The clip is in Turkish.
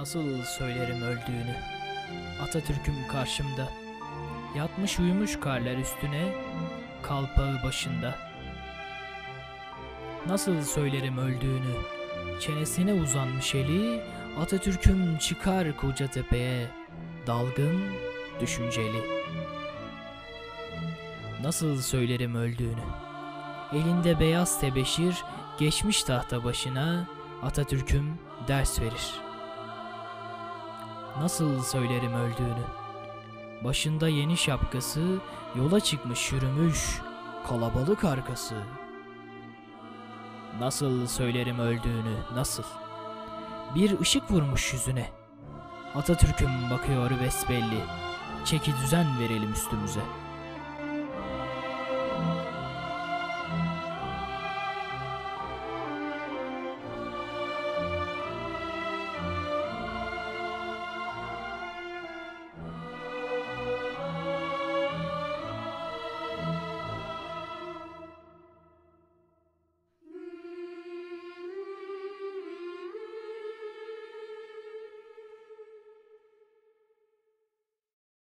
Nasıl söylerim öldüğünü? Atatürk'üm karşımda. Yatmış uyumuş karlar üstüne, kalpağı başında. Nasıl söylerim öldüğünü? Çenesine uzanmış eli, Atatürk'üm çıkar koca tepeye, dalgın, düşünceli. Nasıl söylerim öldüğünü? Elinde beyaz tebeşir, geçmiş tahta başına, Atatürk'üm ders verir. Nasıl söylerim öldüğünü? Başında yeni şapkası, yola çıkmış yürümüş, kalabalık arkası. Nasıl söylerim öldüğünü, nasıl? Bir ışık vurmuş yüzüne. Atatürk'üm bakıyor besbelli. Çeki düzen verelim üstümüze.